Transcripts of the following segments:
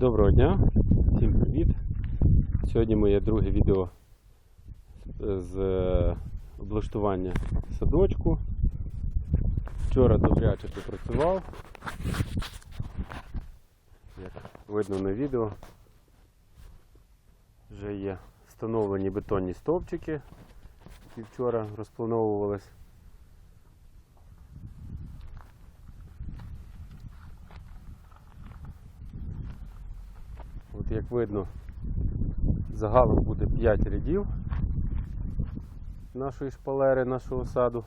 Доброго дня, всім привіт. Сьогодні моє друге відео з- е, облаштування садочку. Вчора добряче попрацював. Як видно на відео, вже є встановлені бетонні стовпчики, які вчора розплановувались. Як видно, загалом буде 5 рядів нашої шпалери, нашого саду.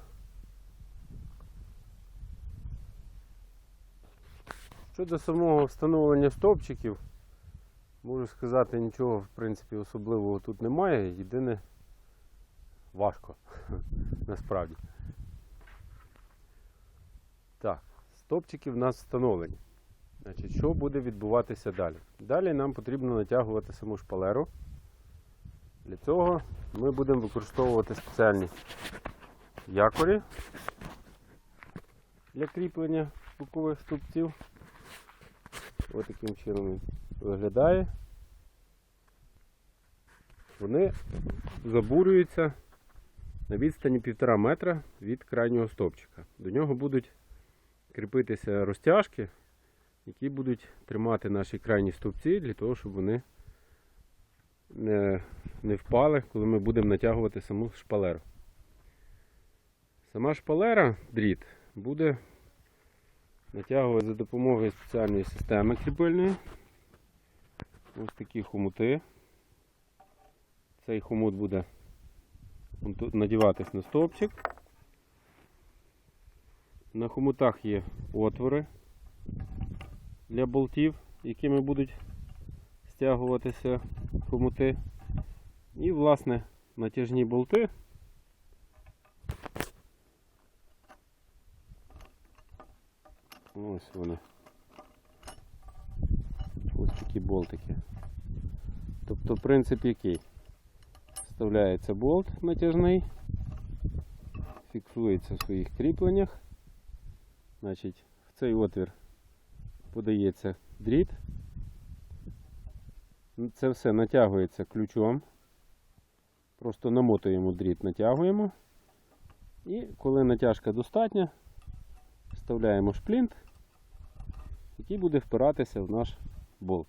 Щодо самого встановлення стовпчиків, можу сказати, нічого в принципі особливого тут немає. Єдине важко насправді. Так, стовпчики в нас встановлені. Значить, що буде відбуватися далі? Далі нам потрібно натягувати саму шпалеру. Для цього ми будемо використовувати спеціальні якорі для кріплення бокових стовпців. Ось таким чином він виглядає. Вони забурюються на відстані 1,5 метра від крайнього стовпчика. До нього будуть кріпитися розтяжки які будуть тримати наші крайні стовпці для того, щоб вони не, не впали, коли ми будемо натягувати саму шпалеру. Сама шпалера, дріт, буде натягувати за допомогою спеціальної системи кріпильної. Ось такі хомути. Цей хомут буде надіватись на стовпчик. На хомутах є отвори для болтів, якими будуть стягуватися хомути. І, власне, натяжні болти. Ось вони. Ось такі болтики. Тобто принцип який? Вставляється болт натяжний, фіксується в своїх кріпленнях. Значить, в цей отвір подається дріт. Це все натягується ключом. Просто намотуємо дріт, натягуємо. І коли натяжка достатня, вставляємо шплінт, який буде впиратися в наш болт.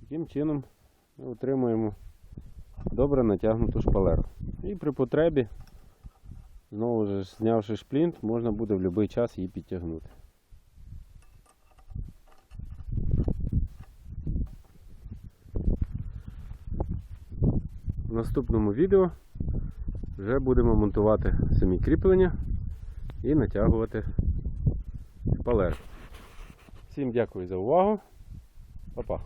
Таким чином ми отримуємо добре натягнуту шпалеру. І при потребі, знову ж знявши шплінт, можна буде в будь-який час її підтягнути. Наступному відео вже будемо монтувати самі кріплення і натягувати шпалер. Всім дякую за увагу. Па-па.